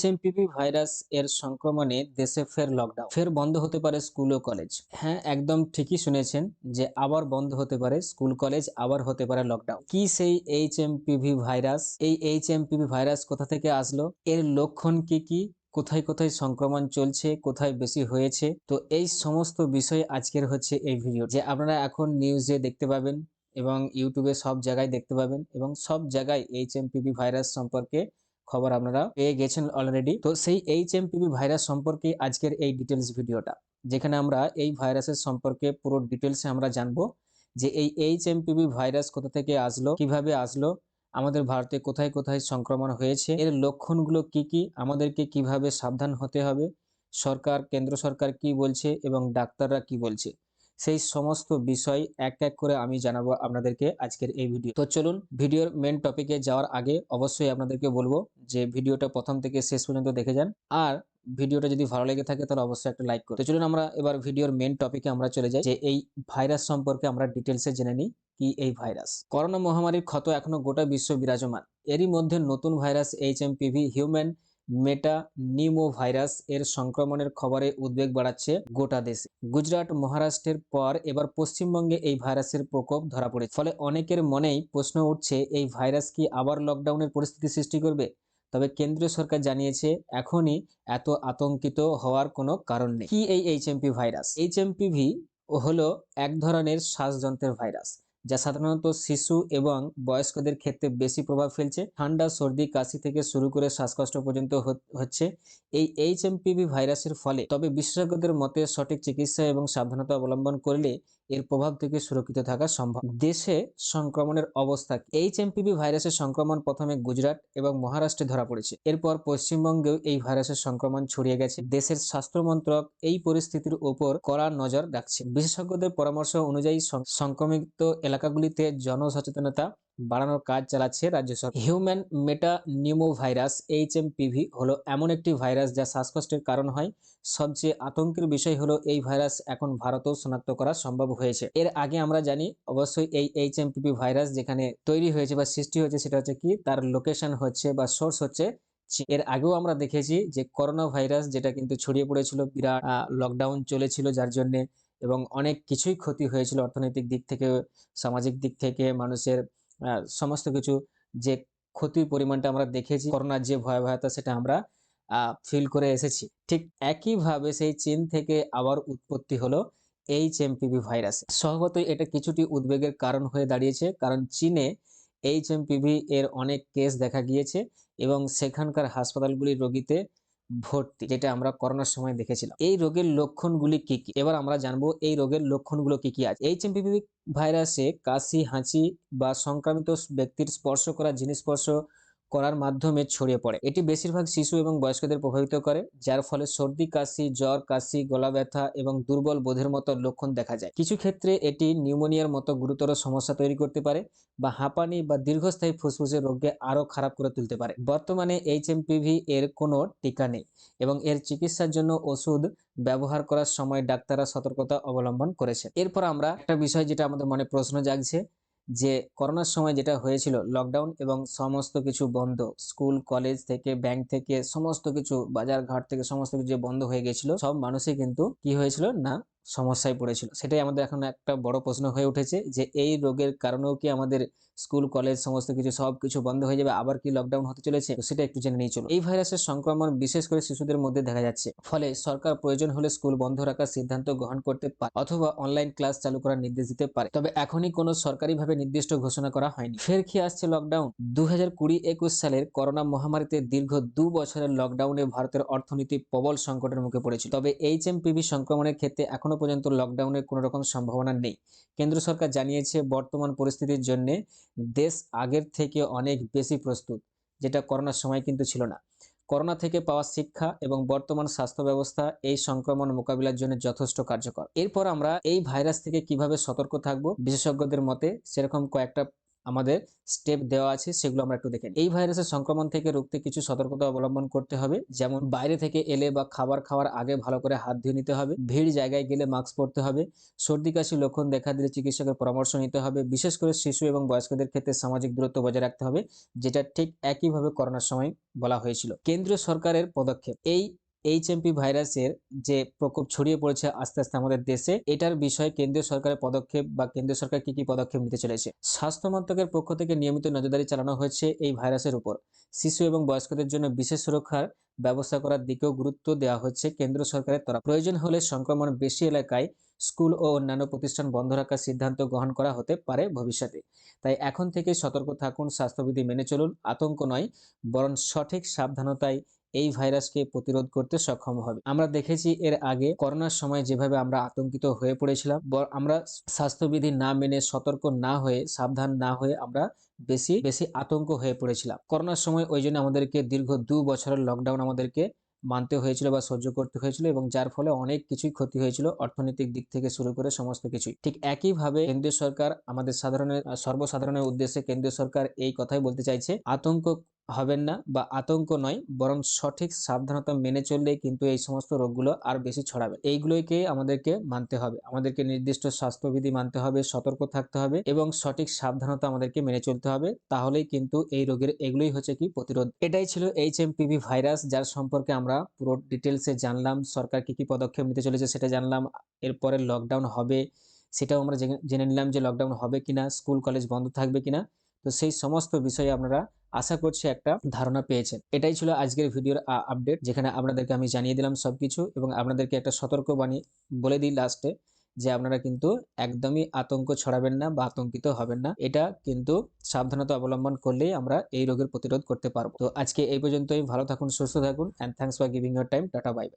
HMPV virus এর সংক্রমণে দেশে ফের লকডাউন ফের বন্ধ হতে পারে স্কুল ও কলেজ হ্যাঁ একদম ঠিকই শুনেছেন যে আবার বন্ধ হতে পারে স্কুল কলেজ আবার হতে পারে লকডাউন কি সেই এইচএমপিভি ভাইরাস এই এইচএমপিভি ভাইরাস কোথা থেকে আসলো? এর লক্ষণ কি কি? কোথায় কোথায় সংক্রমণ চলছে? কোথায় বেশি হয়েছে? তো এই সমস্ত বিষয় আজকের হচ্ছে এই ভিডিও যে আপনারা এখন নিউজে দেখতে পাবেন এবং ইউটিউবে সব জায়গায় দেখতে পাবেন এবং সব জায়গায় এইচএমপিভি ভাইরাস সম্পর্কে খবর আপনারা পেয়ে গেছেন অলরেডি তো সেই এইচএমপিভি ভাইরাস সম্পর্কে আজকের এই ডিটেলস ভিডিওটা, যেখানে আমরা এই ভাইরাসের সম্পর্কে পুরো ডিটেলসে আমরা জানব যে এই এইচএমপিভি ভাইরাস কোথা থেকে আসলো, কীভাবে আসলো, আমাদের ভারতে কোথায় কোথায় সংক্রমণ হয়েছে, এর লক্ষণগুলো কি কি, আমাদেরকে কীভাবে সাবধান হতে হবে, সরকার, কেন্দ্র সরকার কি বলছে এবং ডাক্তাররা কি বলছে। সেই সমস্ত বিষয় এক এক করে আমি জানাব আপনাদেরকে আজকের এই ভিডিও। তো চলুন ভিডিওর মেন টপিকে যাওয়ার আগে অবশ্যই আপনাদেরকে বলব যে ভিডিওটা প্রথম থেকে শেষ পর্যন্ত দেখে যান। আর ভিডিওটা যদি ভালো লেগে থাকে তাহলে অবশ্যই একটা লাইক করুন। তো চলুন আমরা এবার ভিডিওর মেন টপিকে আমরা চলে যাই যে এই ভাইরাস সম্পর্কে আমরা ডিটেলসে জেনে নিই কি এই ভাইরাস করোনা মহামারীর ক্ষত এখনও গোটা বিশ্ব বিরাজমান। এরই মধ্যে নতুন virus HMPV human metapneumovirus এর সংক্রমণের খবরে উদ্বেগ বাড়াচ্ছে গোটা দেশে। গুজরাট মহারাষ্ট্রের পর এবার পশ্চিমবঙ্গে এই ভাইরাসের প্রকোপ ধরা পড়েছে। ফলে অনেকের মনেই প্রশ্ন উঠছে, এই ভাইরাস কি আবার লকডাউনের পরিস্থিতি সৃষ্টি করবে? তবে কেন্দ্রীয় সরকার জানিয়েছে, এখনই এত আতঙ্কিত হওয়ার কোনো কারণ নেই। কি এই এইচএমপি ভাইরাস? এইচএমপিভি হলো এক ধরনের শ্বাসযন্ত্রের ভাইরাস। যা সাধারণত শিশু এবং বয়স্কদের ক্ষেত্রে বেশি প্রভাব ফেলছে। ঠান্ডা, সর্দি, কাশি থেকে শুরু করে শ্বাসকষ্ট পর্যন্ত হচ্ছে এই এইচএমপিভি ভাইরাসের ফলে। তবে বিশেষজ্ঞদের মতে সঠিক চিকিৎসা এবং সাবধানতা অবলম্বন করলে এর প্রভাব থেকে সুরক্ষিত থাকা সম্ভব। দেশে সংক্রমণের অবস্থা এইচ এমপিভি ভাইরাসের সংক্রমণ প্রথমে গুজরাট এবং মহারাষ্ট্রে ধরা পড়েছে। এরপর পশ্চিমবঙ্গেও এই ভাইরাসের সংক্রমণ ছড়িয়ে গেছে। দেশের স্বাস্থ্য মন্ত্রক এই পরিস্থিতির উপর কড়া নজর রাখছে। বিশেষজ্ঞদের পরামর্শ অনুযায়ী সংক্রমিত এলাকাগুলিতে জনসচেতনতা বাড়ানোর কাজ চালাচ্ছে রাজ্য সরকার। Human metapneumovirus PV হলো এমন একটি ভাইরাস যা শ্বাসকষ্টের কারণ হয়। সবচেয়ে আতঙ্কের বিষয় হলো এই ভাইরাস এখন ভারতেও শনাক্ত করা সম্ভব হয়েছে। এর আগে আমরা জানি, অবশ্যই এই এইচ এম পিভি ভাইরাস যেখানে তৈরি হয়েছে বা সৃষ্টি হয়েছে সেটা হচ্ছে কি, তার লোকেশন হচ্ছে বা সোর্স হচ্ছে এর আগেও আমরা দেখেছি যে করোনা ভাইরাস যেটা কিন্তু ছড়িয়ে পড়েছিল, বিরাট লকডাউন চলেছিল যার জন্যে এবং অনেক কিছুই ক্ষতি হয়েছিল অর্থনৈতিক দিক থেকে, সামাজিক দিক থেকে, মানুষের সমস্ত কিছু যে ক্ষতির পরিমাণটা আমরা দেখেছি করোনার যে ভয়াবহতা সেটা আমরা ফিল করে এসেছি। ঠিক একইভাবে সেই চীন থেকে আবার উৎপত্তি হলো এইচ এমপিভি ভাইরাস স্বভাবতই এটা কিছুটি উদ্বেগের কারণ হয়ে দাঁড়িয়েছে, কারণ চীনে এইচ এমপিভি এর অনেক কেস দেখা গিয়েছে এবং সেখানকার হাসপাতালগুলির রোগীতে ভর্তি, যেটা আমরা করোনার সময় দেখেছিলাম। এই রোগের লক্ষণগুলি কি কি? এবার আমরা জানব এই রোগের লক্ষণগুলো কি কি আছে। এইচএমপিভি ভাইরাসে কাশি, হাঁচি বা সংক্রামিত ব্যক্তির স্পর্শ করা জিনিস স্পর্শ করার মাধ্যমে ছড়িয়ে পড়ে। এটি বেশিরভাগ শিশু এবং বয়স্কদের প্রভাবিত করে, যার ফলে সর্দি, কাশি, জ্বর, কাশি, গলা ব্যথা এবং দুর্বল বোধের মতো লক্ষণ দেখা যায়। কিছু ক্ষেত্রে এটি নিউমোনিয়ার মতো গুরুতর সমস্যা তৈরি করতে পারে বা হাঁপানি বা দীর্ঘস্থায়ী ফুসফুসের রোগকে আরও খারাপ করে তুলতে পারে। বর্তমানে এইচএমপিভি এর কোনো টিকা নেই এবং এর চিকিৎসার জন্য ওষুধ ব্যবহার করার সময় ডাক্তাররা সতর্কতা অবলম্বন করেছে এরপর আমরা একটা বিষয় যেটা আমাদের মনে প্রশ্ন জাগছে যে করোনার সময় যেটা হয়েছিল লকডাউন এবং সমস্ত কিছু বন্ধ স্কুল কলেজ থেকে ব্যাংক থেকে, সমস্ত কিছু বাজার ঘাট থেকে সমস্ত কিছু বন্ধ হয়ে গেছিল, সব মানুষই কিন্তু কি হয়েছিল না সমস্যায় পড়েছিল। সেটাই আমাদের এখন একটা বড় প্রশ্ন হয়ে উঠেছে যে, এই রোগের কারণেও কি আমাদের স্কুল, কলেজ সমস্ত কিছু, সব কিছু বন্ধ হয়ে যাবে? আবার কি লকডাউন হতে চলেছে? সেটা একটু জেনে নিয়ে চলো এই ভাইরাসের সংক্রমণ বিশেষ করে শিশুদের মধ্যে দেখা যাচ্ছে। ফলে সরকার প্রয়োজন হলে স্কুল বন্ধ রাখার সিদ্ধান্ত গ্রহণ করতে পারে অথবা অনলাইন ক্লাস চালু করার নির্দেশ দিতে পারে। তবে এখনই কোনো সরকারিভাবে নির্দিষ্ট ঘোষণা করা হয়নি। ফের কি আসছে লকডাউন দু হাজার কুড়ি একুশ সালের করোনা মহামারীতে দীর্ঘ দু বছরের লকডাউনে ভারতের অর্থনীতি প্রবল সংকটের মুখে পড়েছিল। তবে এইচ এম সংক্রমণের ক্ষেত্রে এখনও পর্যন্ত লকডাউনের কোনো রকম সম্ভাবনা নেই। কেন্দ্র সরকার জানিয়েছে, বর্তমান পরিস্থিতির জন্য দেশ আগের থেকে অনেক বেশি প্রস্তুত, যেটা করোনার সময় কিন্তু ছিল না। করোনা থেকে পাওয়া শিক্ষা এবং বর্তমান স্বাস্থ্য ব্যবস্থা এই সংক্রমণ মোকাবিলার জন্য যথেষ্ট কার্যকর। এরপর আমরা এই ভাইরাস থেকে কীভাবে সতর্ক থাকব, বিশেষজ্ঞদের মতে সেরকম কয়েকটা আমাদের স্টেপ দেওয়া আছে, সেগুলো আমরা একটু দেখে এই ভাইরাসের সংক্রমণ থেকে রুখতে কিছু সতর্কতা অবলম্বন করতে হবে। যেমন বাইরে থেকে এলে বা খাবার খাওয়ার আগে ভালো করে হাত ধুয়ে নিতে হবে। ভিড় জায়গায় গেলে মাস্ক পরতে হবে। সর্দি কাশি লক্ষণ দেখা দিলে চিকিৎসকের পরামর্শ নিতে হবে। বিশেষ করে শিশু এবং বয়স্কদের ক্ষেত্রে সামাজিক দূরত্ব বজায় রাখতে হবে, যেটা ঠিক একইভাবে করোনার সময় বলা হয়েছিল। কেন্দ্রীয় সরকারের পদক্ষেপ, এই এইচএমপি ভাইরাসের যে প্রকোপ ছড়িয়ে পড়েছে আস্তে আস্তে আমাদের দেশে, এটার বিষয়ে কেন্দ্রীয় সরকারের পদক্ষেপ বা কেন্দ্রীয় সরকার কি কি পদক্ষেপ নিতে চলেছে? স্বাস্থ্য মন্ত্রকের পক্ষ থেকে নিয়মিত নজরদারি চালানো হয়েছে এই ভাইরাসের উপর। শিশু এবং বয়স্কদের জন্য বিশেষ সুরক্ষার ব্যবস্থা করার দিকেও গুরুত্ব দেওয়া হচ্ছে কেন্দ্র সরকারের তরফ। প্রয়োজন হলে সংক্রমণ বেশি এলাকায় স্কুল ও অন্যান্য প্রতিষ্ঠান বন্ধ রাখার সিদ্ধান্ত গ্রহণ করা হতে পারে ভবিষ্যতে। তাই এখন থেকে সতর্ক থাকুন, স্বাস্থ্যবিধি মেনে চলুন, আতঙ্ক নয়, বরং সঠিক সাবধানতায় এই ভাইরাসকে প্রতিরোধ করতে সক্ষম হবে। আমরা দেখেছি এর আগে করোনার সময় যেভাবে আমরা আতঙ্কিত হয়ে পড়েছিলাম আমরা স্বাস্থ্যবিধি না মেনে সতর্ক না হয়ে, সাবধান না হয়ে আমরা বেশি বেশি আতঙ্ক হয়ে পড়েছিলাম। করোনার সময় ওই জন্য আমাদেরকে দীর্ঘ দু বছরের লকডাউন আমাদেরকে মানতে হয়েছিল বা সহ্য করতে হয়েছিল এবং যার ফলে অনেক কিছুই ক্ষতি হয়েছিল অর্থনৈতিক দিক থেকে শুরু করে সমস্ত কিছুই। ঠিক একইভাবে কেন্দ্রীয় সরকার আমাদের সাধারণের, সর্বসাধারণের উদ্দেশ্যে কেন্দ্রীয় সরকার এই কথাই বলতে চাইছে, আতঙ্ক হবেন না বা আতঙ্ক নয়, বরং সঠিক সাবধানতা মেনে চললেই কিন্তু এই সমস্ত রোগগুলো আর বেশি ছড়াবে। এইগুলোকে আমাদেরকে মানতে হবে। আমাদেরকে নির্দিষ্ট স্বাস্থ্যবিধি মানতে হবে, সতর্ক থাকতে হবে এবং সঠিক সাবধানতা আমাদেরকে মেনে চলতে হবে। তাহলেই কিন্তু এই রোগের এগুলোই হচ্ছে কি প্রতিরোধ। এটাই ছিল এইচ ভাইরাস, যার সম্পর্কে আমরা পুরো ডিটেলসে জানলাম। সরকার কি কি পদক্ষেপ নিতে চলেছে সেটা জানলাম। এরপরে লকডাউন হবে, সেটাও আমরা জেনে নিলাম যে লকডাউন হবে কিনা স্কুল কলেজ বন্ধ থাকবে কিনা। তো সেই সমস্ত বিষয়ে আপনারা আশা করছি একটা ধারণা পেয়েছেন। এটাই ছিল আজকের ভিডিওর আপডেট যেখানে আপনাদেরকে আমি জানিয়ে দিলাম সব কিছু এবং আপনাদেরকে একটা সতর্ক বাণী বলে দিই লাস্টে যে আপনারা কিন্তু একদমই আতঙ্ক ছড়াবেন না বা আতঙ্কিত হবেন না। এটা কিন্তু সাবধানতা অবলম্বন করলেই আমরা এই রোগের প্রতিরোধ করতে পারব। তো আজকে এই পর্যন্তই। ভালো থাকুন, সুস্থ থাকুন and thanks for giving your time tata bye